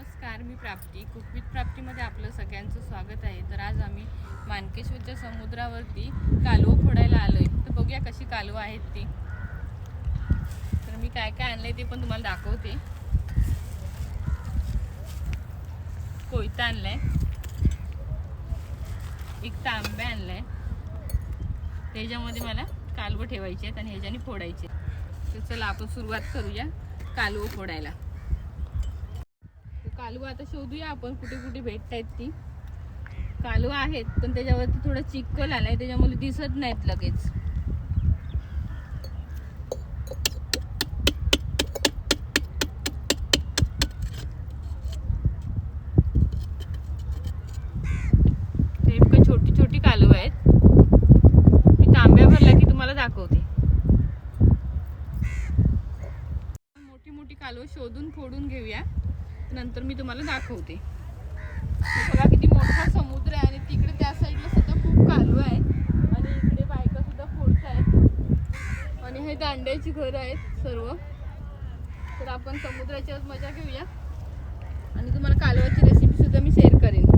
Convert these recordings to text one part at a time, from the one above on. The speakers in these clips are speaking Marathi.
नमस्कार मी प्राप्ती. कुकवित प्राप्तीमध्ये आपलं सगळ्यांचं स्वागत आहे. तर आज आम्ही मानकेश्वरच्या समुद्रावरती कालवं फोडायला आलो आहे तर बघूया कशी कालवं आहेत ती. तर मी काय काय आणलंय ते पण तुम्हाला दाखवते. कोयता आणलाय. एक तांब्या आणलाय. त्याच्यामध्ये मला कालवं ठेवायचे आहेत आणि ह्याच्याने फोडायचे तर चला आपण सुरुवात करूया कालवं फोडायला. कालवं आता शोधूया आपण कुठे कुठे भेटत ती. कालवं आहेत पण त्याच्यावरती थोडं चिक्कल आलाय त्याच्यामुळे दिसत नाहीत लगेच. छोटी छोटी कालवं आहेत. मी तांब्या भरला की तुम्हाला दाखवते. मोठी मोठी कालवं शोधून फोडून घेऊया. नंतर मी तुम्हाला दाखवते. बघा किती मोठा समुद्र आहे आणि तिकडे त्या साईडला सुद्धा खूप कालवं आहे. आणि इकडे बायका सुद्धा फोडत आहेत. आणि हे दांड्याची घरं आहेत सर्व. तर आपण समुद्राची आज मजा घेऊया. आणि तुम्हाला कालवाची रेसिपी सुद्धा मी शेअर करेन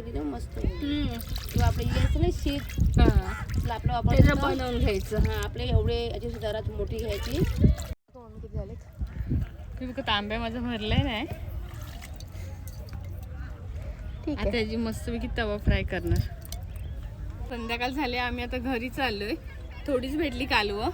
केली ना मस्त. किंवा आपलं इकडे असतं ना शीत. हा. आपलं वापरतो बनवून घ्यायचं. हा आपले एवढे याची जरात मोठी घ्यायची. किती झाले? तुम्ही तांब्या माझा भरलाय नाही ठीक आता त्याची मस्तपैकी तवा फ्राय करणार. संध्याकाळ झाले आम्ही आता घरी चाललोय. थोडीच भेटली कालवं